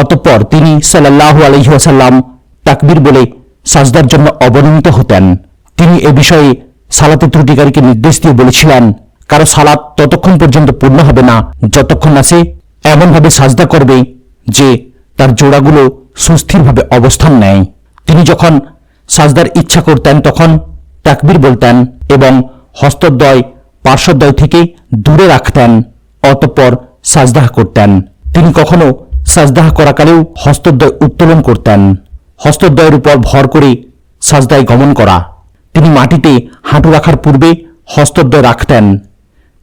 অতঃপর তিনি সাল্লাহু আলহিহাসাল্লাম তাকবীর বলে সাজদার জন্য অবনমিত হতেন। তিনি এ বিষয়ে সালাতে ত্রুটিকারীকে নির্দেশ দিয়ে বলেছিলেন, কারও সালাত ততক্ষণ পর্যন্ত পূর্ণ হবে না, যতক্ষণ না সে এমনভাবে সাজদা করবে যে তার জোড়াগুলো সুস্থিরভাবে অবস্থান নেয়। তিনি যখন সাজদার ইচ্ছা করতেন, তখন তাকবির বলতেন এবং হস্তদ্বয়, পার্শ্বদ্বয় থেকে দূরে রাখতেন, অতঃপর সাজদাহ করতেন। তিনি কখনো সাজদাহ করাকালেও হস্তদ্বয় উত্তোলন করতেন। হস্তদ্বয়ের উপর ভর করে সাজদায় গমন করা। তিনি মাটিতে হাঁটু রাখার পূর্বে হস্তদ্বয় রাখতেন।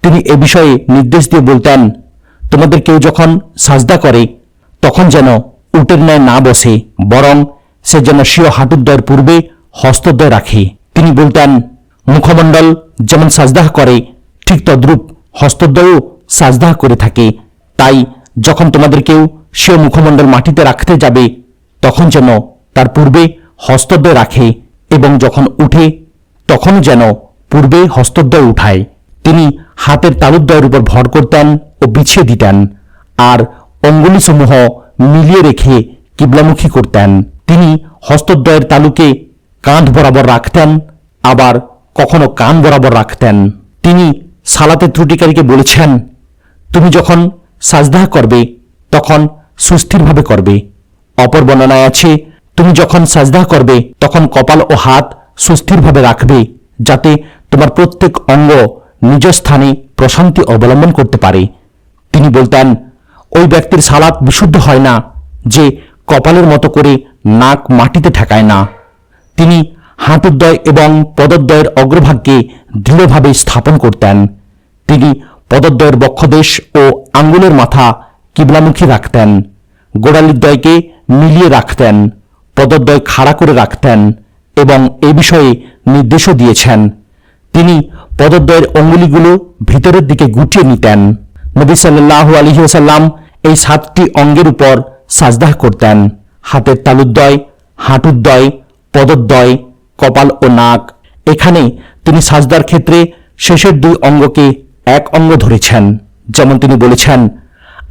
তিনি এ বিষয়ে নির্দেশ দিয়ে বলতেন, তোমাদের কেউ যখন সাজদা করে, তখন যেন উটের ন্যায় না বসে, বরং সে যেন স্বীয় হাঁটুদ্বয়ের পূর্বে হস্তদ্বয় রাখে। তিনি বলতেন, মুখমণ্ডল যেমন সাজদাহ করে, ঠিক তদ্রূপ হস্তদ্বয়ও সাজদাহ করে থাকে। তাই যখন তোমাদের কেউ স্বীয় মুখমণ্ডল মাটিতে রাখতে যাবে, তখন যেন তার পূর্বে হস্তদ্বয় রাখে এবং যখন উঠে, তখন যেন পূর্বে হস্তদ্বয় উঠায়। তিনি হাতের তালুদ্বয়ের উপর ভর করতেন ও বিছিয়ে দিতেন আর অঙ্গুলিসমূহ মিলিয়ে রেখে কিবলামুখী করতেন। তিনি হস্তদ্বয়ের তালুকে কাঁধ বরাবর রাখতেন, আবার কখনো কান বরাবর রাখতেন। তিনি সালাতে ত্রুটিকারীকে বলেছেন তুমি যখন সাজদাহ করবে, তখন সুস্থিরভাবে করবে। অপর বর্ণনায় আছে, তুমি যখন সাজদাহ করবে, তখন কপাল ও হাত সুস্থিরভাবে রাখবে, যাতে তোমার প্রত্যেক অঙ্গ নিজ স্থানে প্রশান্তি অবলম্বন করতে পারে। তিনি বলতেন, ওই ব্যক্তির সালাত বিশুদ্ধ হয় না, যে কপালের মতো করে নাক মাটিতে ঠেকায় না। তিনি হাঁটুদ্বয় এবং পদদ্বয়ের অগ্রভাগকে দৃঢ়ভাবে স্থাপন করতেন। তিনি পদদ্বয়ের বক্ষদেশ ও আঙ্গুলের মাথা কিবলামুখী রাখতেন। গোড়ালির দ্বয়কে মিলিয়ে রাখতেন, পদদ্বয় খাড়া করে রাখতেন এবং এ বিষয়ে নির্দেশও দিয়েছেন। তিনি পদদ্বয়ের অঙ্গুলিগুলো ভিতরের দিকে গুটিয়ে নিতেন। নবী সাল্লাহ আলহি ওসাল্লাম এই সাতটি অঙ্গের উপর সাজদাহ করতেন। হাতের তালুদ্বয় হাঁটুদ্বয় পদদ্বয়, কপাল ও নাক। এখানে তিনি সাজদার ক্ষেত্রে শেষের দুই অঙ্গকে এক অঙ্গ ধরেছেন। যেমন তিনি বলেছেন,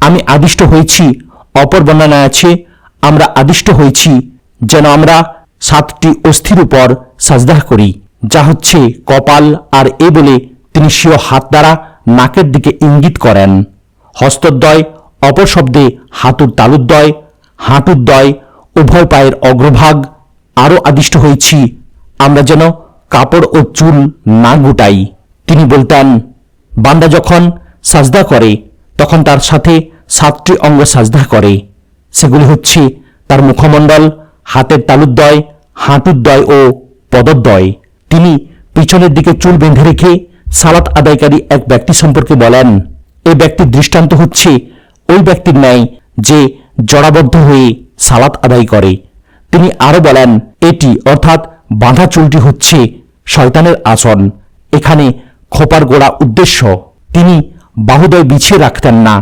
আমি আদিষ্ট হয়েছি, অপর বর্ণনায় আছে, আমরা আদিষ্ট হয়েছি, যেন আমরা সাতটি অস্থির উপর সাজদাহ করি, যা হচ্ছে কপাল আর এ বলে তিনি স্বীয় হাত দ্বারা নাকের দিকে ইঙ্গিত করেন। হস্তদ্বয়, অপর শব্দে হাতুর তালুদ্বয় হাঁটুদ্বয় উভয় পায়ের অগ্রভাগ, আরও আদিষ্ট হয়েছি, আমরা যেন কাপড় ও চুল না গুটাই। তিনি বলতেন বান্দা যখন সাজদা করে, তখন তার সাথে সাতটি অঙ্গ সাজদা করে। সেগুলি হচ্ছে তার মুখমণ্ডল, হাতের তালুদ্বয়, হাঁটুদ্বয় ও পদদ্বয়। তিনি পিছনের দিকে চুল বেঁধে রেখে সালাত আদায়কারী এক ব্যক্তি সম্পর্কে বলেন এই ব্যক্তির দৃষ্টান্ত হচ্ছে ওই ব্যক্তির ন্যায় যে জড়াবদ্ধ হয়ে সালাত আদায় করে। তিনি আরও বলেন, এটি অর্থাৎ বাঁধা চুলটি হচ্ছে শয়তানের আসন। এখানে খোপার গোড়া উদ্দেশ্য তিনি বাহুদয় বিছিয়ে রাখতেন না,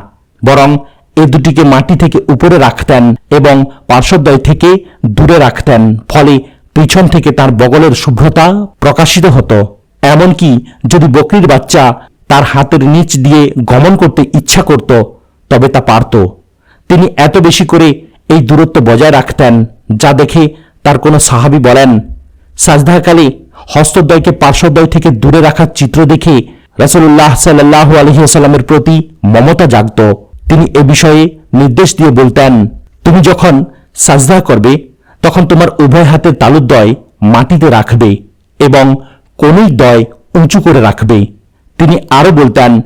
বরং এ দুটিকে মাটি থেকে উপরে রাখতেন এবং পার্শ্বদ্বয় থেকে দূরে রাখতেন, ফলে পিছন থেকে তার বগলের শুভ্রতা প্রকাশিত হতো। এমনকি যদি বকরির বাচ্চা তার হাতের নিচ দিয়ে গমন করতে ইচ্ছা করত, তবে তা পারত। তিনি এত বেশি করে এই দূরত্ব বজায় রাখতেন, যা দেখে তার কোনো সাহাবি বলেন, সাজদাকালে হস্তদ্বয়কে পার্শ্বদ্বয় থেকে দূরে রাখার চিত্র দেখে রাসুল্লাহ সাল্লাহ আলহিহাস্লামের প্রতি মমতা জাগত। তিনি এ বিষয়ে নির্দেশ দিয়ে বলতেন, তুমি যখন সাজদা করবে, তখন তোমার উভয় হাতের তালুদ্বয় মাটিতে রাখবে এবং কোনই দয় উঁচু করে রাখবে। তিনি আরও বলতেন,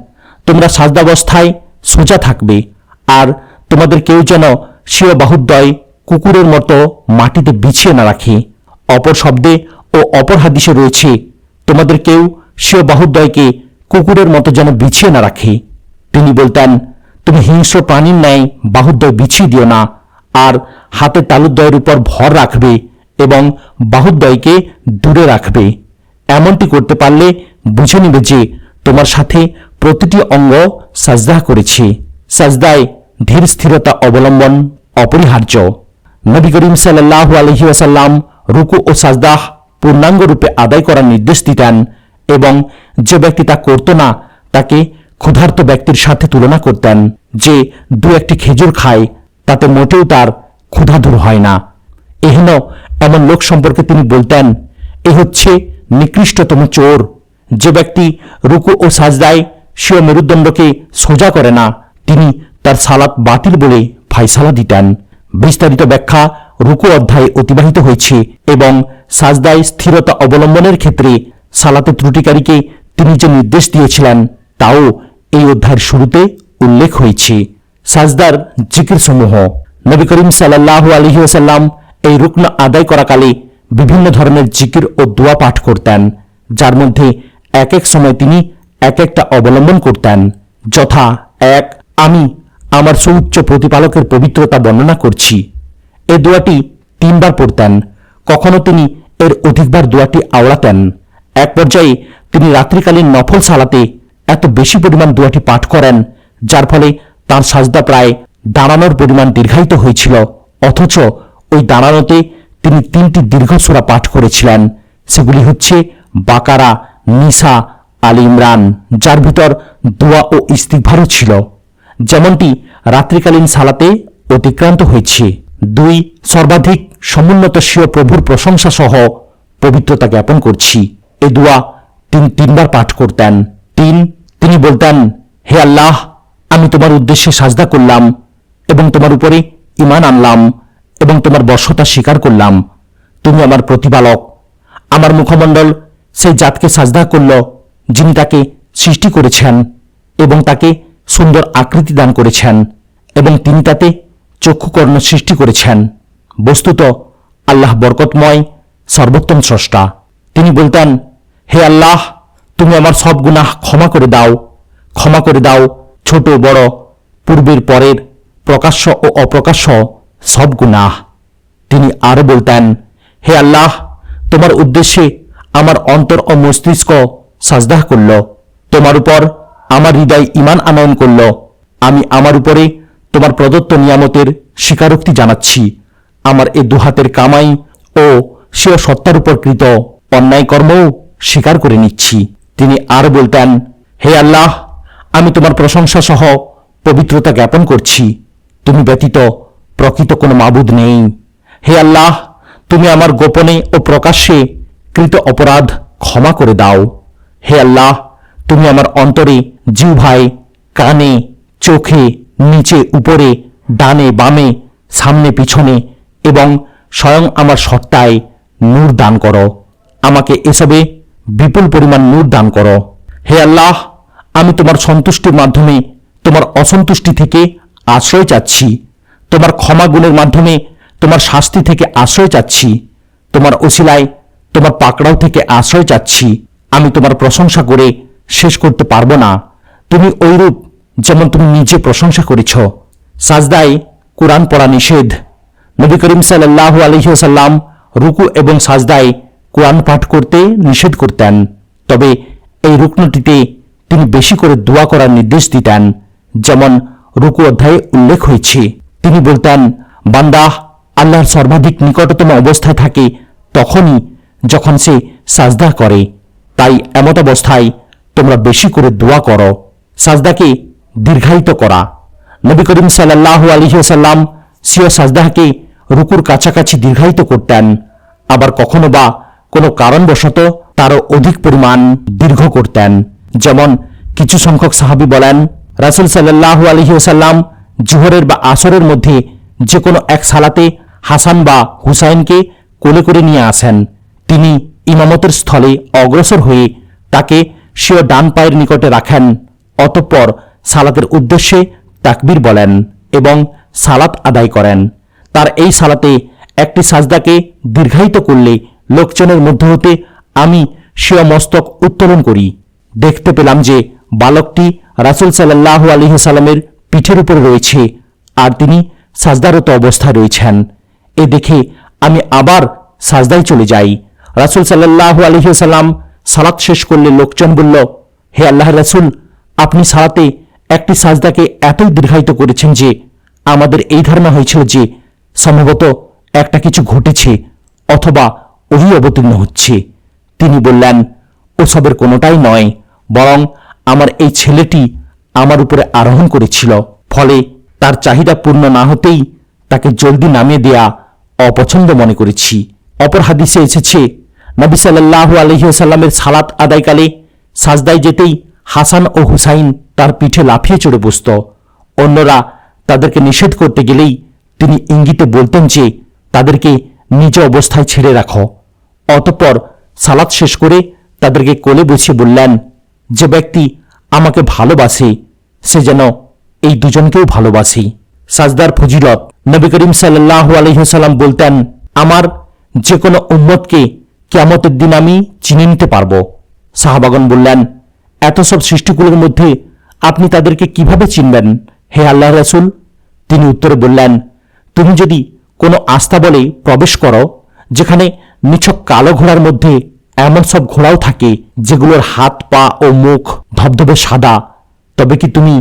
তোমরা সাজদাবস্থায় সোজা থাকবে আর তোমাদের কেউ যেন স্বীয় বাহুদ্বয় কুকুরের মতো মাটিতে বিছিয়ে না রাখে। অপর শব্দে ও অপর হাদিসে রয়েছে, তোমাদের কেউ স্বীয় বাহুদ্বয়কে কুকুরের মতো যেন বিছিয়ে না রাখে। তিনি বলতেন, তুমি হিংস্র প্রাণীর ন্যায় বাহুদ্বয় বিছিয়ে দিও না, আর হাতের তালুদ্বয়ের উপর ভর রাখবে এবং বাহুদ্বয়কে দূরে রাখবে। এমনটি করতে পারলে বুঝে নিবে যে তোমার সাথে প্রতিটি অঙ্গ সাজদাহ করেছে। সাজদায় ধীর স্থিরতা অবলম্বন অপরিহার্য। নবী করিম সাল্লাহ আলহি ওয়াসাল্লাম রুকু ও সাজদাহ পূর্ণাঙ্গ রূপে আদায় করার নির্দেশ দিতেন এবং যে ব্যক্তি তা করত না, তাকে ক্ষুধার্ত ব্যক্তির সাথে তুলনা করতেন। যে দু একটি খেজুর খায়, তাতে মোটেও তার ক্ষুধা দূর হয় না। এহেন এমন লোক সম্পর্কে তিনি বলতেন, এ হচ্ছে নিকৃষ্টতম চোর। যে ব্যক্তি রুকু ও সাজদায় স্বীয় মেরুদণ্ডকে সোজা করে না, তিনি তার সালাত বাতিল বলে ফাইসালা দিতেন। বিস্তারিত ব্যাখ্যা রুকু অধ্যায়ে অতিবাহিত হয়েছে এবং সাজদায় স্থিরতা অবলম্বনের ক্ষেত্রে সালাতে ত্রুটিকারীকে তিনি যে নির্দেশ দিয়েছিলেন, তাও এই অধ্যায়ের শুরুতে উল্লেখ হয়েছে। সাজদার জিকির সমূহ নবী করিম সাল্লাহ আলহি ওসাল্লাম এই রুকন আদায় করাকালে বিভিন্ন ধরনের জিকির ও দোয়া পাঠ করতেন, যার মধ্যে এক এক সময় তিনি এক একটা অবলম্বন করতেন, যথা এক, আমি আমার সুউচ্চ প্রতিপালকের পবিত্রতা বর্ণনা করছি। এ দোয়াটি তিনবার পড়তেন কখনো তিনি এর অধিকবার দোয়াটি আওড়াতেন। এক পর্যায়ে তিনি রাত্রিকালীন নফল সালাতে এত বেশি পরিমাণ দোয়াটি পাঠ করেন, যার ফলে তার সাজদা প্রায় দাঁড়ানোর পরিমাণ দীর্ঘায়িত হয়েছিল। অথচ ওই দাঁড়ানোতে তিনি তিনটি দীর্ঘ সূরা পাঠ করেছিলেন। সেগুলি হচ্ছে বাকারা, নিসা, আলী ইমরান, যার ভিতর দোয়া ও ইস্তিকভারও ছিল। যেমনটি রাত্রিকালীন সালাতে অতিক্রান্ত হয়েছে। দুই সর্বাধিক সমুন্নত স্বীয় প্রভুর প্রশংসা সহ পবিত্রতা জ্ঞাপন করছি। এ দোয়া তিনি তিনবার পাঠ করতেন। তিন, তিনি বলতেন, হে আল্লাহ, আমি তোমার উদ্দেশ্যে সাজদা করলাম এবং তোমার উপরে ইমান আনলাম এবং তোমার বর্ষতা স্বীকার করলাম। তুমি আমার প্রতিপালক। আমার মুখমণ্ডল সেই জাতকে সাজদা করল যিনি তাকে সৃষ্টি করেছেন এবং তাকে সুন্দর আকৃতি দান করেছেন এবং তিনি তাতে চক্ষুকর্ণ সৃষ্টি করেছেন। বস্তুত আল্লাহ বরকতময়, সর্বোত্তম স্রষ্টা। তিনি বলতেন, হে আল্লাহ, তুমি আমার সব গুনাহ ক্ষমা করে দাও। ক্ষমা করে দাও ছোট, বড়, পূর্বের, পরের, প্রকাশ্য ও অপ্রকাশ্য সব গুনাহ। তিনি আরও বলতেন, হে আল্লাহ, তোমার উদ্দেশ্যে আমার অন্তর ও মস্তিষ্ক সাজদাহ করল। তোমার উপর আমার হৃদয় ইমান আনয়ন করল। আমি আমার উপরে তোমার প্রদত্ত নিয়ামতের স্বীকারোক্তি জানাচ্ছি। আমার এ দুহাতের কামাই ও সেও সত্তার উপর কৃত অন্যায় কর্মও স্বীকার করে নিচ্ছি। তিনি আর বলতেন, হে আল্লাহ, আমি তোমার প্রশংসা সহ পবিত্রতা জ্ঞাপন করছি। তুমি ব্যতীত প্রকৃত কোনো মাবুদ নেই। হে আল্লাহ, তুমি আমার গোপনে ও প্রকাশ্যে কৃত অপরাধ ক্ষমা করে দাও। হে আল্লাহ, তুমি আমার অন্তরে জিহ্বায়, কানে, চোখে নিচে, উপরে, ডানে, বামে, সামনে, পিছনে এবং স্বয়ং আমার সত্তায় নূর দান করো। আমাকে এসবে বিপুল পরিমাণ নূর দান করো। হে আল্লাহ, আমি তোমার সন্তুষ্টির মাধ্যমে তোমার অসন্তুষ্টি থেকে আশ্রয় চাচ্ছি। তোমার ক্ষমা গুণের মাধ্যমে তোমার শাস্তি থেকে আশ্রয় চাচ্ছি। তোমার ওসিলায় তোমার পাকড়াও থেকে আশ্রয় চাচ্ছি। আমি তোমার প্রশংসা করে শেষ করতে পারব না। তুমি ঐরূপ যেমন তুমি নিজে প্রশংসা করেছ, সাজদায় কোরআন পড়া নিষেধ। নবী করিম সাল্লাহ আলহিহাসাল্লাম রুকু এবং সাজদায় কোরআন পাঠ করতে নিষেধ করতেন। তবে এই রুকনটিতে তিনি বেশি করে দোয়া করার নির্দেশ দিতেন, যেমন রুকু অধ্যায়ে উল্লেখ হয়েছে। তিনি বলতেন বান্দাহ আল্লাহর সর্বাধিক নিকটতম অবস্থায় থাকে তখনই যখন সে সাজদা করে। তাই এমত অবস্থায় তোমরা বেশি করে দোয়া করো। সাজদাকে দীর্ঘায়িত করা। নবী করিম সাল্লাহ আলহিহাসাল্লাম সিও সাজদাহকে রুকুর কাছাকাছি দীর্ঘায়িত করতেন। আবার কখনো বা কোনো কারণবশত তারও অধিক পরিমাণ দীর্ঘ করতেন। যেমন কিছু সংখ্যক সাহাবি বলেন, রাসুল সাল্লাহ আলহিহাসাল্লাম জোহরের বা আসরের মধ্যে যে কোনো এক সালাতে হাসান বা হুসাইনকে কোলে করে নিয়ে আসেন। তিনি ইমামতের স্থলে অগ্রসর হয়ে তাকে স্বীয় ডান পায়ের নিকটে রাখেন। অতঃপর সালাতের উদ্দেশ্যে তাকবির বলেন এবং সালাত আদায় করেন। তার এই সালাতে একটি সাজদাকে দীর্ঘায়িত করলে লোকজনের মধ্যে হতে আমি স্বীয় মস্তক উত্তোলন করি। দেখতে পেলাম যে বালকটি রাসুল সাল্লাহ আলহিসাল্লামের পিঠের উপর রয়েছে আর তিনি সাজদারত অবস্থায় রয়েছেন। এ দেখে আমি আবার সাজদায় চলে যাই। রাসুল সাল্লাহ আলহিসাল্লাম সালাত শেষ করলে লোকজন বলল, হে আল্লাহ রাসুল, আপনি সালাতে একটি সাজদাকে এতই দীর্ঘায়িত করেছেন যে আমাদের এই ধারণা হয়েছিল যে সম্ভবত একটা কিছু ঘটেছে অথবা ওই অবতীর্ণ হচ্ছে। তিনি বললেন, ওসবের কোনোটাই নয়, বরং আমার এই ছেলেটি আমার উপরে আরোহণ করেছিল। ফলে তার চাহিদা পূর্ণ না হতেই তাকে জলদি নামিয়ে দেয়া অপছন্দ মনে করেছি। অপর হাদিসে এসেছে, নবী সাল্লাহ আলহিহাল্লামের সালাত আদায়কালে সাজদায় যেতেই হাসান ও হুসাইন তার পিঠে লাফিয়ে চড়ে বসত। অন্যরা তাদেরকে নিষেধ করতে গেলেই তিনি ইঙ্গিতে বলতেন যে, তাদেরকে নিজ অবস্থায় ছেড়ে রাখো। অতঃপর সালাদ শেষ করে তাদেরকে কোলে বসিয়ে বললেন, যে ব্যক্তি আমাকে ভালোবাসে, সে যেন এই দুজনকেও ভালোবাসি। সাজদার ফজিলত নবী করিম সাল্লাহ আলহিহাল্লাম বলতেন, আমার যে কোনো উম্মতকে কেমতের দিন আমি চিনে নিতে পারব। সাহাবাগন বললেন এত সব সৃষ্টিগুলোর মধ্যে আপনি তাদেরকে কীভাবে চিনবেন? হে আল্লাহ রাসুল, তিনি উত্তরে বললেন, তুমি যদি কোনো আস্থা বলে প্রবেশ করো, যেখানে নিছক কালো ঘোড়ার মধ্যে এমন সব ঘোড়াও থাকে, যেগুলোর হাত, পা ও মুখ ধবধবে সাদা, তবে কি তুমি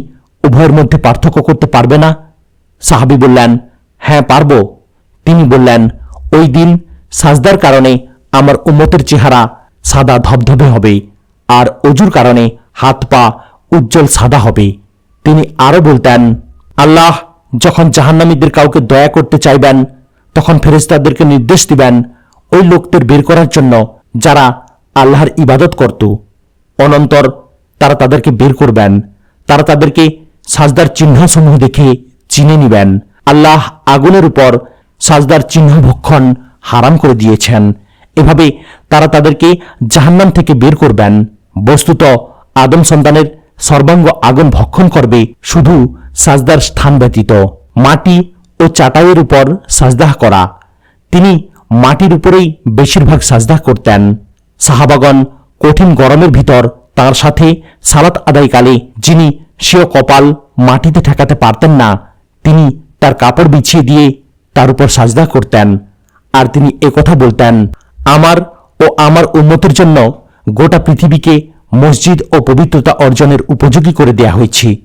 উভয়ের মধ্যে পার্থক্য করতে পারবে না? সাহাবি বললেন হ্যাঁ পারব। তিনি বললেন, ওই দিন সাজদার কারণে আমার উম্মতের চেহারা সাদা ধবধবে হবে। আর অজুর কারণে হাত পা উজ্জ্বল সাদা হবে। তিনি আরও বলতেন, আল্লাহ, যখন জাহান্নামীদের কাউকে দয়া করতে চাইবেন, তখন ফেরেস্তাদেরকে নির্দেশ দিবেন ওই লোকদের বের করার জন্য যারা আল্লাহর ইবাদত করত। অনন্তর তারা তাদেরকে বের করবেন। তারা তাদেরকে সাজদার চিহ্নসমূহ দেখে চিনে নিবেন। আল্লাহ আগুনের উপর সাজদার চিহ্ন ভক্ষণ হারাম করে দিয়েছেন। এভাবে তারা তাদেরকে জাহান্নাম থেকে বের করবেন। বস্তুত আদম সন্তানের সর্বাঙ্গ আগুন ভক্ষণ করবে শুধু সাজদার স্থান ব্যতীত। মাটি ও চাটাইয়ের উপর সাজদাহ করা। তিনি মাটির উপরেই বেশিরভাগ সাজদাহ করতেন। সাহাবাগন কঠিন গরমের ভিতর তার সাথে সালাত আদায়কালে যিনি সেও কপাল মাটিতে ঠেকাতে পারতেন না, তিনি তার কাপড় বিছিয়ে দিয়ে তার উপর সাজদা করতেন। আর তিনি একথা বলতেন, আমার ও আমার উন্নতির জন্য গোটা পৃথিবীকে মসজিদ ও পবিত্রতা অর্জনের উপযোগী করে দেয়া হয়েছে।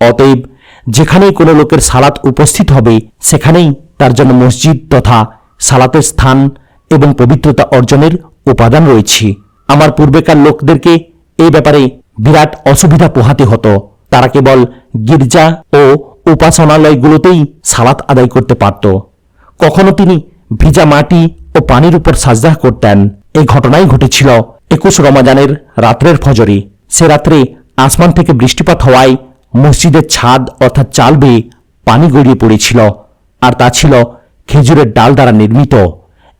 অতএব, যেখানেই কোনো লোকের সালাত উপস্থিত হবে, সেখানেই তার জন্য মসজিদ তথা সালাতের স্থান এবং পবিত্রতা অর্জনের উপাদান রয়েছে। আমার পূর্বেকার লোকদেরকে এই ব্যাপারে বিরাট অসুবিধা পোহাতে হতো। তারা কেবল গির্জা ও উপাসনালয়গুলোতেই সালাত আদায় করতে পারত। কখনো তিনি ভিজা মাটি ও পানির উপর সাজদাহ করতেন। এই ঘটনাই ঘটেছিল একুশ রমাজানের রাত্রের ফজরে, সে রাত্রে আসমান থেকে বৃষ্টিপাত হওয়ায় মসজিদের ছাদ অর্থাৎ চাল বেয়ে পানি গড়িয়ে পড়েছিল আর তা ছিল খেজুরের ডাল দ্বারা নির্মিত।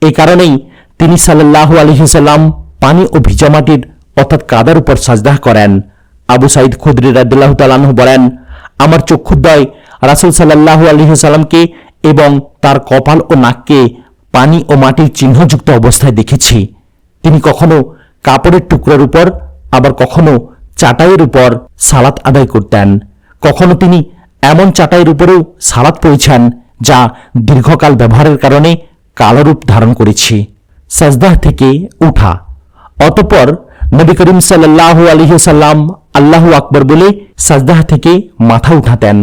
এই কারণেই তিনি সাল্লাহ আলহিসাল্লাম পানি ও ভিজা মাটির অর্থাৎ কাদার উপর সাজদাহ করেন। আবু সাইদ খুদ্রি রাদিল্লাহ তালাহ বলেন, আমার চক্ষুদ্বয় রাসুল সাল্লাহ আলহিসাল্লামকে এবং তার কপাল ও নাককে পানি ও মাটির চিহ্নযুক্ত অবস্থায় দেখেছি। তিনি কখনো কাপড়ের টুকরোর উপর, আবার কখনো চাটাইয়ের উপর সালাত আদায় করতেন। কখনো তিনি এমন চাটাইয়ের উপরেও সালাত পড়েছেন যা দীর্ঘকাল ব্যবহারের কারণে কালো রূপ ধারণ করেছে। সাজদাহ থেকে উঠা। অতপর নবী করিম সাল্লাহ আলহিসাল্লাম আল্লাহ আকবর বলে সাজদাহ থেকে মাথা উঠাতেন।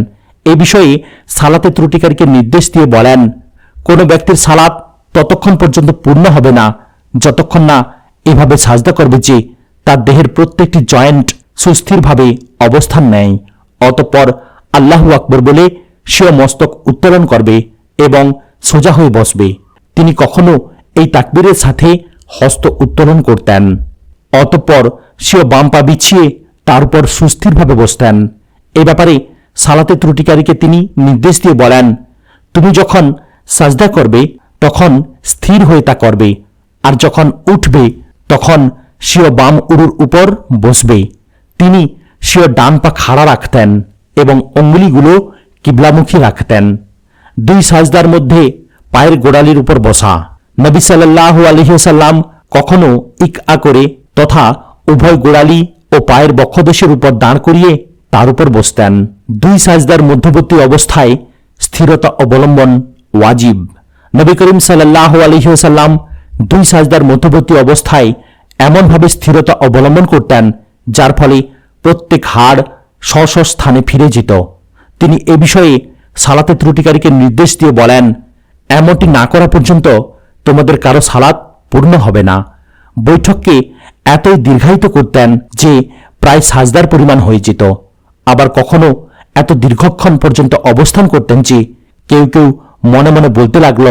এ বিষয়ে সালাতে ত্রুটিকারীকে নির্দেশ দিয়ে বলেন, কোনো ব্যক্তির সালাত ততক্ষণ পর্যন্ত পূর্ণ হবে না, যতক্ষণ না এভাবে সাজদা করবে যে, তার দেহের প্রত্যেকটি জয়েন্ট সুস্থিরভাবে অবস্থান নেয়। অতঃপর আল্লাহু আকবর বলে, সেও মস্তক উত্তোলন করবে এবং সোজা হয়ে বসবে। তিনি কখনো এই তাকবীরের সাথে হস্ত উত্তোলন করতেন। অতঃপর সেও বাম পা বিছিয়ে তার উপর সুস্থিরভাবে বসতেন। এ ব্যাপারে সালাতে ত্রুটিকারীকে তিনি নির্দেশ দিয়ে বলেন, তুমি যখন সাজদা করবে, তখন স্থির হয়ে তা করবে। আর যখন উঠবে তখন সিও বাম উরুর উপর বসবে। তিনি সিও ডান পা খাড়া রাখতেন এবং অঙ্গুলিগুলো কিবলামুখী রাখতেন। দুই সাজদার মধ্যে পায়ের গোড়ালির উপর বসা। নবী সাল্লাহ আলহিসাল্লাম কখনো ইক আ করে তথা উভয় গোড়ালি ও পায়ের বক্ষদেশের উপর দাঁড় করিয়ে তার উপর বসতেন। দুই সাজদার মধ্যবর্তী অবস্থায় স্থিরতা অবলম্বন ওয়াজিব। নবী করিম সাল্লাহ আলহিহাল্লাম দুই সাজদার মধ্যবর্তী অবস্থায় এমনভাবে স্থিরতা অবলম্বন করতেন, যার ফলে প্রত্যেক হাড় স্ব স্থানে ফিরে যেত। তিনি এ বিষয়ে সালাতে ত্রুটিকারীকে নির্দেশ দিয়ে বলেন, এমনটি না করা পর্যন্ত তোমাদের কারও সালাত পূর্ণ হবে না। বৈঠককে এতই দীর্ঘায়িত করতেন যে প্রায় সাজদার পরিমাণ হয়ে যেত। আবার কখনো এত দীর্ঘক্ষণ পর্যন্ত অবস্থান করতেন যে কেউ কেউ মনে মনে বলতে লাগল,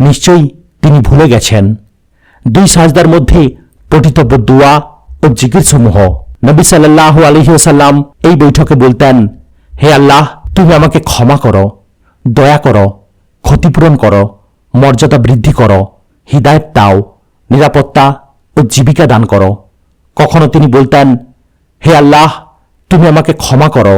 নিশ্চয়ই তিনি ভুলে গেছেন। দুই সাজদার মধ্যে পঠিতব্য দোয়া ও জিকির সমূহ নবী সাল্লাহ আলহিউসাল্লাম এই বৈঠকে বলতেন, হে আল্লাহ, তুমি আমাকে ক্ষমা করো, দয়া করো, ক্ষতিপূরণ করো, মর্যাদা বৃদ্ধি করো, হৃদায়ত দাও, নিরাপত্তা ও জীবিকা দান করো। কখনো তিনি বলতেন, হে আল্লাহ, তুমি আমাকে ক্ষমা করো,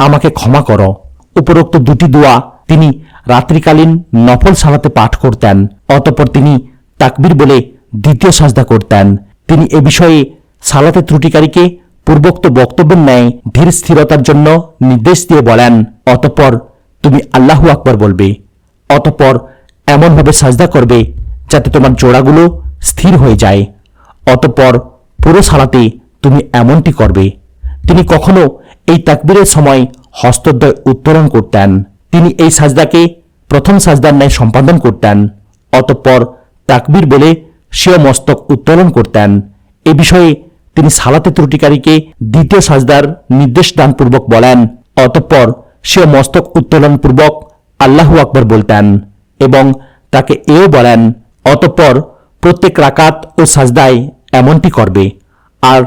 আমাকে ক্ষমা করো। উপরোক্ত দুটি দোয়া তিনি রাত্রিকালীন নফল সালাতে পাঠ করতেন, অতঃপর তিনি তাকবির বলে দ্বিতীয় সাজদা করতেন। তিনি এ বিষয়ে সালাতে ত্রুটিকারীকে পূর্বোক্ত বক্তব্যের ন্যায় ধীর স্থিরতার জন্য নির্দেশ দিয়ে বলেন, অতঃপর তুমি আল্লাহু আকবর বলবে। অতঃপর এমনভাবে সাজদা করবে যাতে তোমার জোড়াগুলো স্থির হয়ে যায়। অতঃপর পুরো সালাতে তুমি এমনটি করবে। তিনি কখনো এই তাকবীরের সময় হস্তদ্বয় উত্তোলন করতেন। তিনি এই সাজদাকে প্রথম সাজদার ন্যায় সম্পাদন করতেন। অতঃপর তাকবীর বলে সেও মস্তক উত্তোলন করতেন। এ বিষয়ে তিনি সালাতে ত্রুটিকারীকে দ্বিতীয় সাজদার নির্দেশ দানপূর্বক বলেন। অতঃপর সেও মস্তক উত্তোলন পূর্বক আল্লাহু আকবর বলতেন এবং তাকে এও বলেন, অতঃপর প্রত্যেক রাকাত ও সাজদায় এমনটি করবে। আর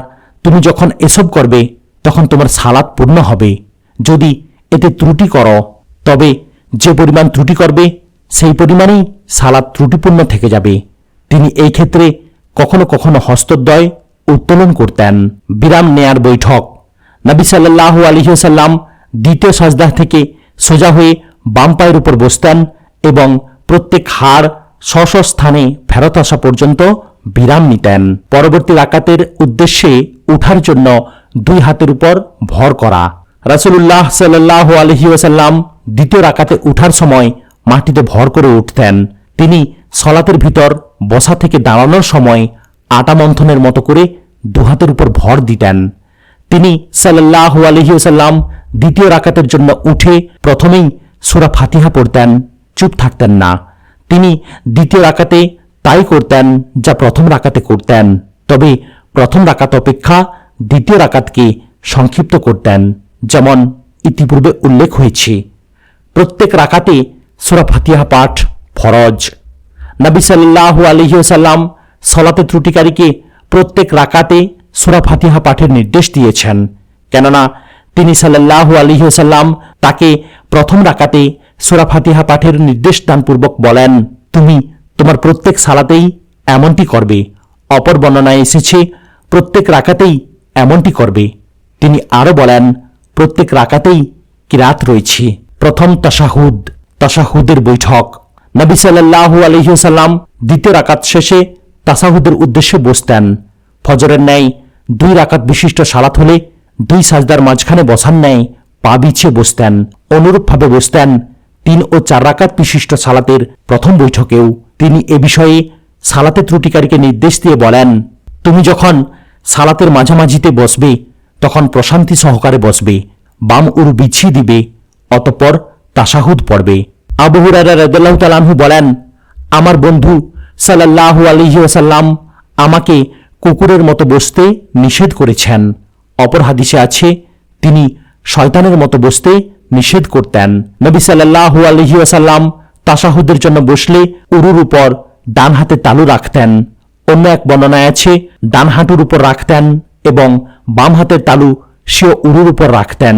তুমি যখন এসব করবে, তখন তোমার সালাত পূর্ণ হবে। যদি এতে ত্রুটি করো, তবে যে পরিমাণ ত্রুটি করবে, সেই পরিমাণেই সালাত ত্রুটিপূর্ণ থেকে যাবে। তিনি এই ক্ষেত্রে কখনো কখনো হস্তদ্বয় উত্তোলন করতেন। বিরাম নেয়ার বৈঠক। নবী সাল্লাহু আলহিসাল্লাম দ্বিতীয় সাজদাহ থেকে সোজা হয়ে বাম পায়ের উপর বসতেন এবং প্রত্যেক হাড় স্ব স্থানে ফেরত আসা পর্যন্ত বিরাম নিতেন। পরবর্তী রাকাতের উদ্দেশ্যে উঠার জন্য দুই হাতের উপর ভর করা। রাসুল্লাহ সাল্লাহ আলহি ওসাল্লাম দ্বিতীয় রাকাতে উঠার সময় মাটিতে ভর করে উঠতেন। তিনি সলাতের ভিতর বসা থেকে দাঁড়ানোর সময় আটা মন্থনের মতো করে দুহাতের উপর ভর দিতেন। তিনি সাল্লাহ আলহিউসাল্লাম দ্বিতীয় রাকাতের জন্য উঠে প্রথমেই সুরা ফাতিহা পড়তেন, চুপ থাকতেন না। তিনি দ্বিতীয় রাকাতে তাই করতেন যা প্রথম রাকাতে করতেন। তবে প্রথম রাকাত অপেক্ষা দ্বিতীয় রাকাতকে সংক্ষিপ্ত করতেন, যেমন ইতিপূর্বে উল্লেখ হয়েছে। প্রত্যেক রাকাতে সুরা ফাতিহা পাঠ ফরজ। নবী সাল্লাহ আলহিউসাল্লাম সলাতে ত্রুটিকারীকে প্রত্যেক রাকাতে সুরা ফাতিহা পাঠের নির্দেশ দিয়েছেন। কেননা তিনি সাল্লাহ আলহিউসাল্লাম তাকে প্রথম রাকাতে সুরা ফাতিহা পাঠের নির্দেশ দানপূর্বক বলেন, তুমি তোমার প্রত্যেক সালাতেই এমনটি করবে। অপর বর্ণনায় এসেছে, প্রত্যেক রাকাতেই এমনটি করবে। তিনি আরও বলেন, প্রত্যেক রাকাতেই কিরাত রয়েছে? প্রথম তাসাহুদ তাসাহুদের বৈঠক। নবী সাল্লাহু আলহিসাল্লাম দ্বিতীয় রাকাত শেষে তাসাহুদের উদ্দেশ্যে বসতেন। ফজরের ন্যায় দুই রাকাত বিশিষ্ট সালাত হলে দুই সাজদার মাঝখানে বসার ন্যায় পা বিছিয়ে বসতেন। অনুরূপভাবে বসতেন তিন ও চার রাকাত বিশিষ্ট সালাতের প্রথম বৈঠকেও। তিনি এ বিষয়ে সালাতে ত্রুটিকারীকে নির্দেশ দিয়ে বলেন, তুমি যখন সালাতের মাঝামাঝিতে বসবে, তখন প্রশান্তি সহকারে বসবে, বাম উরু বিছিয়ে দিবে, অতঃপর তাসাহুদ পড়বে। আবু হুরারা রাদিয়াল্লাহু তাআলা আনহু বলেন, আমার বন্ধু আলাইহি ওয়াসাল্লাম আমাকে কুকুরের মতো বসতে নিষেধ করেছেন। অপর হাদিসে আছে, তিনি শয়তানের মতো বসতে নিষেধ করতেন। নবী আলাইহি ওয়াসাল্লাম তাসাহুদের জন্য বসলে উরুর উপর ডান হাতে তালু রাখতেন। অন্য এক বর্ণনায় আছে, ডান হাঁটুর উপর রাখতেন এবং বাম হাতের তালু সেও উরুর উপর রাখতেন।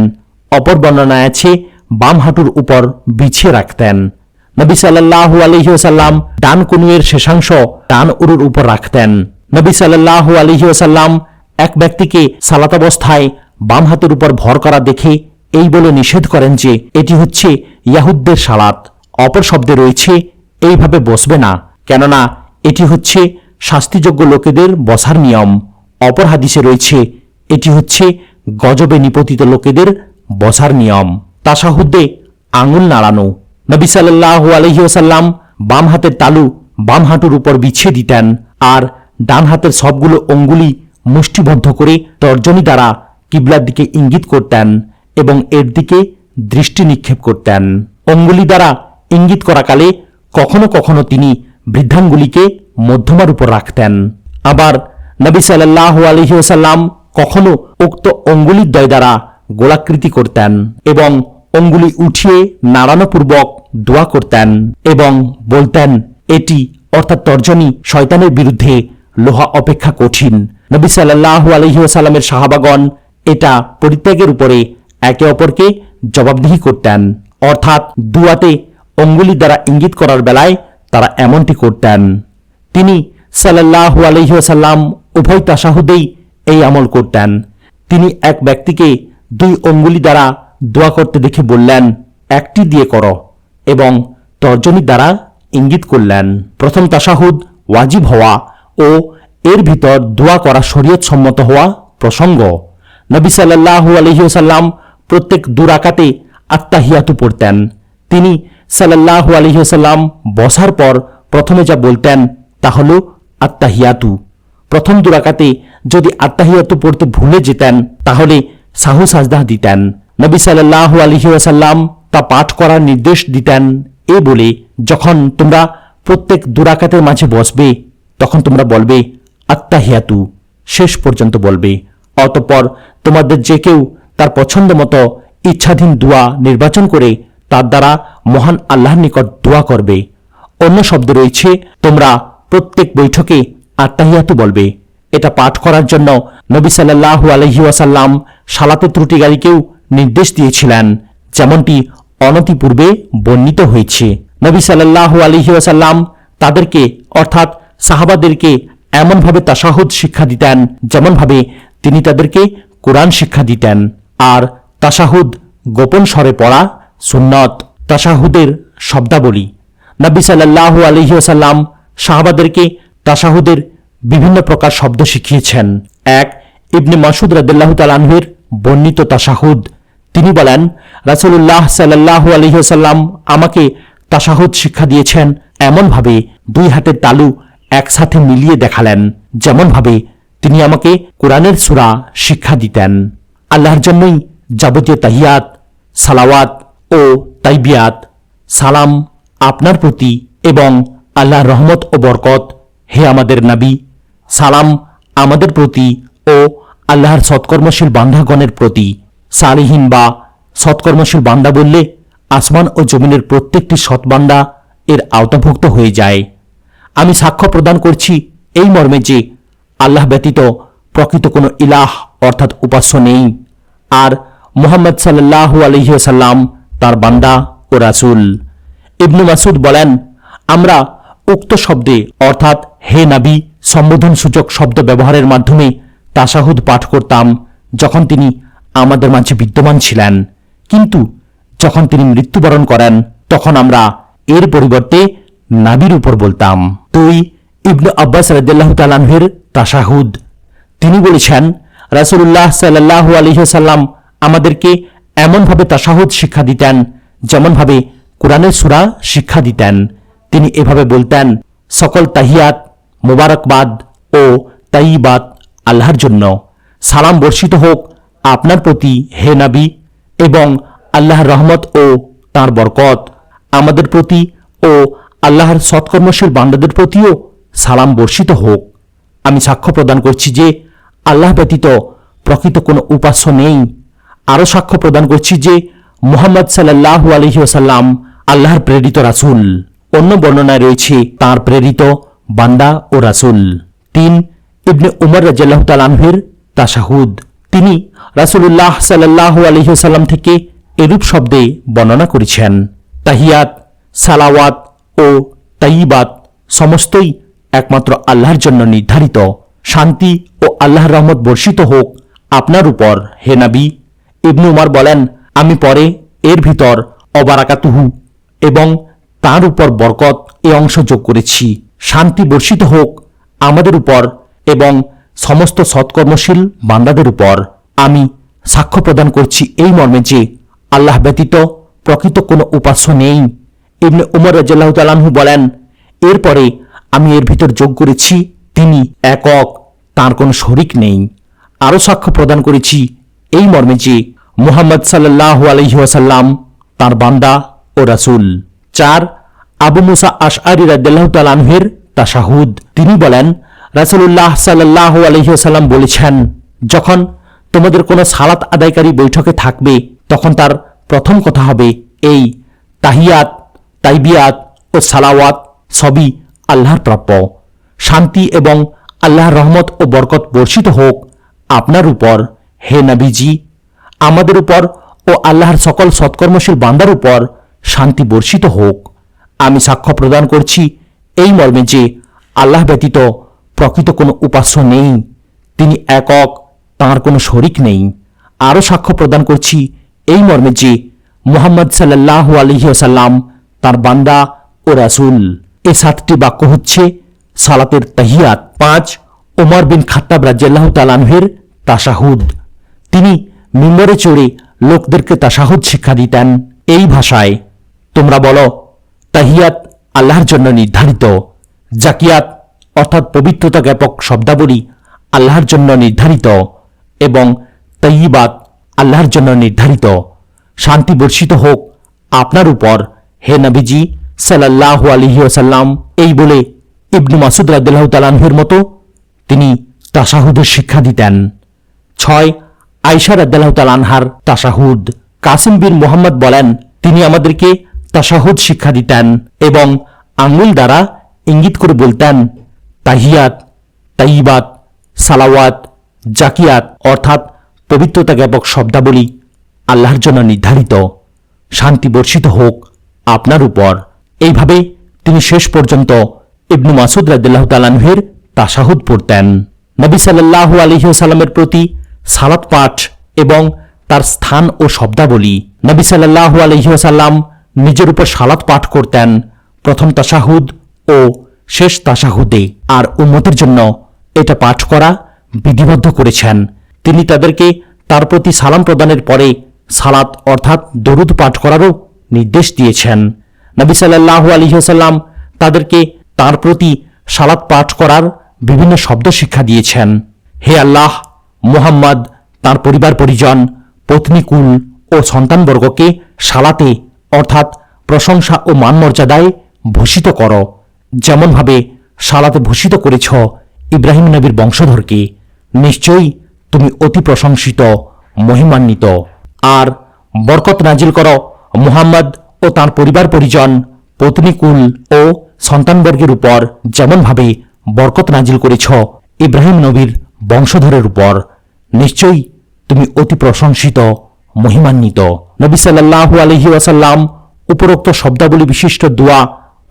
অপর বর্ণনায় আছে বাম হাঁটুর উপর বিছিয়ে রাখতেন। নবী সাল্লাহু আলহিউসাল্লাম ডান কনুয়ের শেষাংশ ডান উরুর উপর রাখতেন। নবী সাল্লাহু আলহিউসাল্লাম এক ব্যক্তিকে সালাতাবস্থায় বাম হাতের উপর ভর করা দেখে এই বলে নিষেধ করেন যে, এটি হচ্ছে ইয়াহুদদের সালাত। অপর শব্দে রয়েছে, এইভাবে বসবে না। কেননা, এটি হচ্ছে শাস্তিযোগ্য লোকেদের বসার নিয়ম। অপর হাদিসে রয়েছে, এটি হচ্ছে গজবে নিপতিত লোকেদের বসার নিয়ম। তাসাহুদ্দে আঙুল নাড়ানো। নবী সাল্লাহ আলহিউসাল্লাম বাম হাতের তালু বাম হাঁটুর উপর বিছিয়ে দিতেন আর ডান হাতের সবগুলো অঙ্গুলি মুষ্টিবদ্ধ করে তর্জনী দ্বারা কিবলার দিকে ইঙ্গিত করতেন এবং এর দিকে দৃষ্টি নিক্ষেপ করতেন। অঙ্গুলি দ্বারা ইঙ্গিত করাকালে কখনো কখনো তিনি বৃদ্ধাঙ্গুলিকে মধ্যমার উপর রাখতেন। আবার নবী সাল্লাহ আলহিউসাল্লাম কখনো উক্ত অঙ্গুলির দয় দ্বারা গোলাকৃতি করতেন এবং অঙ্গুলি উঠিয়ে নাড়ানোপূর্বক দোয়া করতেন এবং বলতেন, এটি অর্থাৎ তর্জনী শয়তানের বিরুদ্ধে লোহা অপেক্ষা কঠিন। নবী সাল্লাহ আলহিউসাল্লামের সাহাবাগণ এটা পরিত্যাগের উপরে একে অপরকে জবাবদিহি করতেন। অর্থাৎ দুয়াতে অঙ্গুলি দ্বারা ইঙ্গিত করার বেলায় তারা এমনটি করতেন, তিনি সাল্লাহ আলহিহাসাল্লাম উভয় তাসাহুদেই এই আমল করতেন। তিনি এক ব্যক্তিকে দুই অঙ্গুলি দ্বারা দোয়া করতে দেখে বললেন, একটি দিয়ে করো। এবং তর্জনী দ্বারা ইঙ্গিত করলেন, প্রথম তাসাহুদ ওয়াজিব হওয়া ও এর ভিতর দোয়া করা শরীয়ত সম্মত হওয়া প্রসঙ্গ। নবী সাল্লাহু আলহিউসাল্লাম প্রত্যেক দুরাকাতে আত্মাহিয়াতু পড়তেন। তিনি সাল্লাহু আলহিউসাল্লাম বসার পর প্রথমে যা বলতেন তা হল আত্মাহিয়াতু প্রথম দুরাকাতে যদি আত্মাহিয়াতু পড়তে ভুলে যেতেন, তাহলে সাহু সাজদাহ দিতেন। নবী সাল্লাহু আলহিউসাল্লাম তা পাঠ করার নির্দেশ দিতেন। এ বলে, যখন তোমরা প্রত্যেক দুরাকাতের মাঝে বসবে, তখন তোমরা বলবে আত্মাহিয়াতু শেষ পর্যন্ত বলবে। অতঃপর তোমাদের যে কেউ তার পছন্দ মতো ইচ্ছাধীন দোয়া নির্বাচন করে, তার দ্বারা মহান আল্লাহর নিকট দোয়া করবে। অন্য শব্দ রয়েছে, তোমরা প্রত্যেক বৈঠকে আত্মাহিয়াতু বলবে। এটা পাঠ করার জন্য নবী সাল্লাহ আলহি ওয়াসাল্লাম সালাতে ত্রুটিকারীকেও নির্দেশ দিয়েছিলেন, যেমনটি অনতিপূর্বে বর্ণিত হয়েছে। নবী সাল্লাহ আলহি ওয়াসাল্লাম তাদেরকে, অর্থাৎ সাহাবাদেরকে, এমনভাবে তাসাহুদ শিক্ষা দিতেন, যেমনভাবে তিনি তাদেরকে কোরআন শিক্ষা দিতেন। আর তাসাহুদ গোপন স্বরে পড়া সুন্নত তাসাহুদের শব্দাবলী। নব্বী সাল্লাহ আলহিউসাল্লাম সাহাবাদেরকে তাসাহুদের বিভিন্ন প্রকার শব্দ শিখিয়েছেন। এক, ইবনে মাসুদ রাদিল্লাহ তালানহের বর্ণিত তাসাহুদ তিনি বলেন রাসুল্লাহ সাল্লাহ আলহিউসাল্লাম আমাকে তাসাহুদ শিক্ষা দিয়েছেন এমনভাবে দুই হাতের তালু একসাথে মিলিয়ে দেখালেন, যেমনভাবে তিনি আমাকে কোরআনের সুরা শিক্ষা দিতেন। আল্লাহর জন্যই যাবতীয় তাহিয়াত, সালাওয়াত ও তাইবিয়াত সালাম আপনার প্রতি এবং আল্লাহর রহমত ও বরকত হে আমাদের নাবী। সালাম আমাদের প্রতি ও আল্লাহর সৎকর্মশীল বান্ধাগণের প্রতি। সালিহীন বা সৎকর্মশীল বান্দা বললে আসমান ও জমিনের প্রত্যেকটি সৎবান্দা এর আওতাভুক্ত হয়ে যায়। আমি সাক্ষ্য প্রদান করছি এই মর্মে যে আল্লাহ ব্যতীত প্রকৃত কোনো ইলাহ অর্থাৎ উপাস্য নেই। আর মোহাম্মদ সাল্লাহ আলহিসাল্লাম তার বান্দা ও রাসুল। ইবনু মাসুদ বলেন, আমরা উক্ত শব্দে অর্থাৎ হে নাবি সম্বোধন সূচক শব্দ ব্যবহারের মাধ্যমে তাসাহুদ পাঠ করতাম, যখন তিনি আমাদের মাঝে বিদ্যমান ছিলেন। কিন্তু যখন তিনি মৃত্যুবরণ করেন, তখন আমরা এর পরিবর্তে নাবির উপর বলতাম। দুই ইবনু আব্বাস রাজ্লাহ তালানহের তাসাহুদ তিনি বলেছেন রাসুল্লাহ সাল্লাহ আলহিহাল্লাম আমাদেরকে এমনভাবে তাসাহুদ শিক্ষা দিতেন, যেমনভাবে কোরআনের সুরা শিক্ষা দিতেন। তিনি এভাবে বলতেন, সকল তাহিয়াত, মোবারকবাদ ও তাইবাদ আল্লাহর জন্য। সালাম বর্ষিত হোক আপনার প্রতি হে নাবি এবং আল্লাহর রহমত ও তার বরকত। আমাদের প্রতি ও আল্লাহর সৎকর্মশীল বান্দাদের প্রতিও সালাম বর্ষিত হোক। আমি সাক্ষ্য প্রদান করছি যে আল্লাহ ব্যতীত প্রকৃত কোনো উপাস্য নেই। আরও সাক্ষ্য প্রদান করছি যে মোহাম্মদ সাল্লাহ আলহি ওসাল্লাম আল্লাহর প্রেরিত রাসুল। অন্য বর্ণনায় রয়েছে তার প্রেরিত বান্দা ও রাসুল। তিন, ইবনে উমর রাজ্লাহ তালানহের তাসাহুদ তিনি রাসুল্লাহ সাল্লাহ আলহিহাল্লাম থেকে এরূপ শব্দে বর্ণনা করেছেন। তাহিয়াত, সালাওয়াত ও তাইবাত সমস্তই একমাত্র আল্লাহর জন্য নির্ধারিত। শান্তি ও আল্লাহর রহমত বর্ষিত হোক আপনার উপর। হে নাবি, ইবনু উমার বলেন, আমি পরে এর ভিতর অবারাকাতুহু এবং তার উপর বরকত এ অংশ যোগ করেছি। শান্তি বর্ষিত হোক আমাদের উপর এবং সমস্ত সৎকর্মশীল বান্দাদের উপর আমি সাক্ষ্য প্রদান করছি এই মর্মে যে আল্লাহ ব্যতীত প্রকৃত কোনো উপাস্য নেই। ইবনে উমর রাজ্লাহ তালাহু বলেন, এরপরে আমি এর ভিতর যোগ করেছি, তিনি একক, তার কোনো শরিক নেই। আরও সাক্ষ্য প্রদান করেছি এই মর্মে যে মুহাম্মদ সাল্লাহ আলহিহাসাল্লাম তার বান্দা ও রাসুল। চার, আবু মুসা আশআরি রাদ্দাল্লাহ তালানহের তাসাহুদ তিনি বলেন রাসুল্লাহ সাল্লাহ আলহিহাসাল্লাম বলেছেন, যখন তোমাদের কোনো সালাত আদায়কারী বৈঠকে থাকবে, তখন তার প্রথম কথা হবে এই, তাহিয়াত, তাইবিয়াত ও সালাওয়াত সবই আল্লাহর প্রাপ্য। শান্তি এবং আল্লাহর রহমত ও বরকত বর্ষিত হোক আপনার উপর, হে নবীজি। আমাদের উপর ও আল্লাহর সকল সৎকর্মশীল বান্দার উপর শান্তি বর্ষিত হোক। আমি সাক্ষ্য প্রদান করছি এই মর্মে যে আল্লাহ ব্যতীত প্রকৃত কোনো উপাস্য নেই। তিনি একক, তাঁর কোনো শরিক নেই। আরও সাক্ষ্য প্রদান করছি এই মর্মে যে মোহাম্মদ সাল্লাহ আলহিহাসাল্লাম তার বান্দা ও রাসুল। এ সাতটি বাক্য হচ্ছে সালাতের তাহিয়াত। পাঁচ ওমর বিন খাত্তাব রাজিয়াল্লাহ তালানহের তাসাহুদ তিনি মিম্বরে চড়ে লোকদেরকে তাসাহুদ শিক্ষা দিতেন। এই ভাষায় তোমরা বলো, তাহিয়াত আল্লাহর জন্য নির্ধারিত। জাকিয়াত অর্থাৎ পবিত্রতা জ্ঞাপক শব্দাবলী আল্লাহর জন্য নির্ধারিত এবং তৈবাত আল্লাহর জন্য নির্ধারিত। শান্তি বর্ষিত হোক আপনার উপর। হে নবীজি সাল্লাহ আলহি ওসাল্লাম এই বলে ইবনু মাসুদ রাদিল্লাহ তালানহের মতো তিনি তাসাহুদের শিক্ষা দিতেন। ছয় আয়সা রাদ্দাল্লাহ তালানহার তাসাহুদ কাসিম বিন মোহাম্মদ বলেন, তিনি আমাদেরকে তাসাহুদ শিক্ষা দিতেন এবং আঙ্গুল দ্বারা ইঙ্গিত করে বলতেন তাহিয়াত তাইবাত সালাওয়াত, জাকিয়াত, অর্থাৎ পবিত্রতা জ্ঞাপক শব্দাবলী আল্লাহর জন্য নির্ধারিত। শান্তি বর্ষিত হোক আপনার উপর। এইভাবে তিনি শেষ পর্যন্ত ইবনু মাসুদ রাদিল্লাহ তালানহের তাসাহুদ পড়তেন। নবী সাল্লাহ আলহিহাস্লামের প্রতি সালাত পাঠ এবং তার স্থান ও শব্দাবলী নবী সাল্লাহ আলহিহাসাল্লাম নিজের উপর সালাত পাঠ করতেন। প্রথম তাসাহুদ ও শেষ তাসাহুদে আর উম্মতের জন্য এটা পাঠ করা বিধিবদ্ধ করেছেন। তিনি তাদেরকে তার প্রতি সালাম প্রদানের পরে সালাত অর্থাৎ দরুদ পাঠ করারও নির্দেশ দিয়েছেন। নবী সাল্লাহ আলহিহাসাল্লাম তাদেরকে তার প্রতি সালাত পাঠ করার বিভিন্ন শব্দ শিক্ষা দিয়েছেন। হে আল্লাহ, মোহাম্মদ, তার পরিবার পরিজন, পত্নীকুল ও সন্তানবর্গকে সালাতে অর্থাৎ প্রশংসা ও মান মর্যাদায় ভূষিত করো। যেমনভাবে সালাতে ভূষিত করেছ ইব্রাহিম নবীর বংশধরকে, নিশ্চয়ই তুমি অতি প্রশংসিত, মহিমান্বিত। আর বরকত নাজিল কর মুহাম্মদ ও তার পরিবার পরিজন পত্নীকুল ও সন্তানবর্গের উপর যেমনভাবে বরকত নাজিল করেছ ইব্রাহিম নবীর বংশধরের উপর। নিশ্চয়ই তুমি অতি প্রশংসিত, মহিমান্বিত। নবী সাল্লাহ আলহি ওয়াসাল্লাম উপরোক্ত শব্দাবলী বিশিষ্ট দোয়া,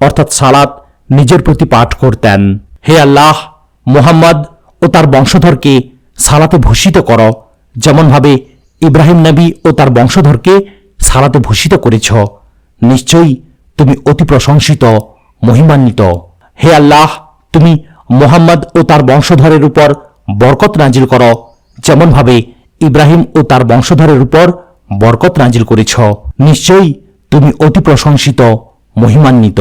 অর্থাৎ সালাত নিজের প্রতি পাঠ করতেন। হে আল্লাহ, মোহাম্মদ ও তার বংশধরকে সালাতে ভূষিত করো। যেমনভাবে ইব্রাহিম নবী ও তার বংশধরকে সালাতে ভূষিত করেছ, নিশ্চয়ই তুমি অতি প্রশংসিত, মহিমান্বিত। হে আল্লাহ, তুমি মোহাম্মদ ও তার বংশধরের উপর বরকত নাজিল করো। যেমনভাবে ইব্রাহিম ও তার বংশধরের উপর বরকত নাজিল করেছ, নিশ্চয়ই তুমি অতি প্রশংসিত, মহিমান্বিত।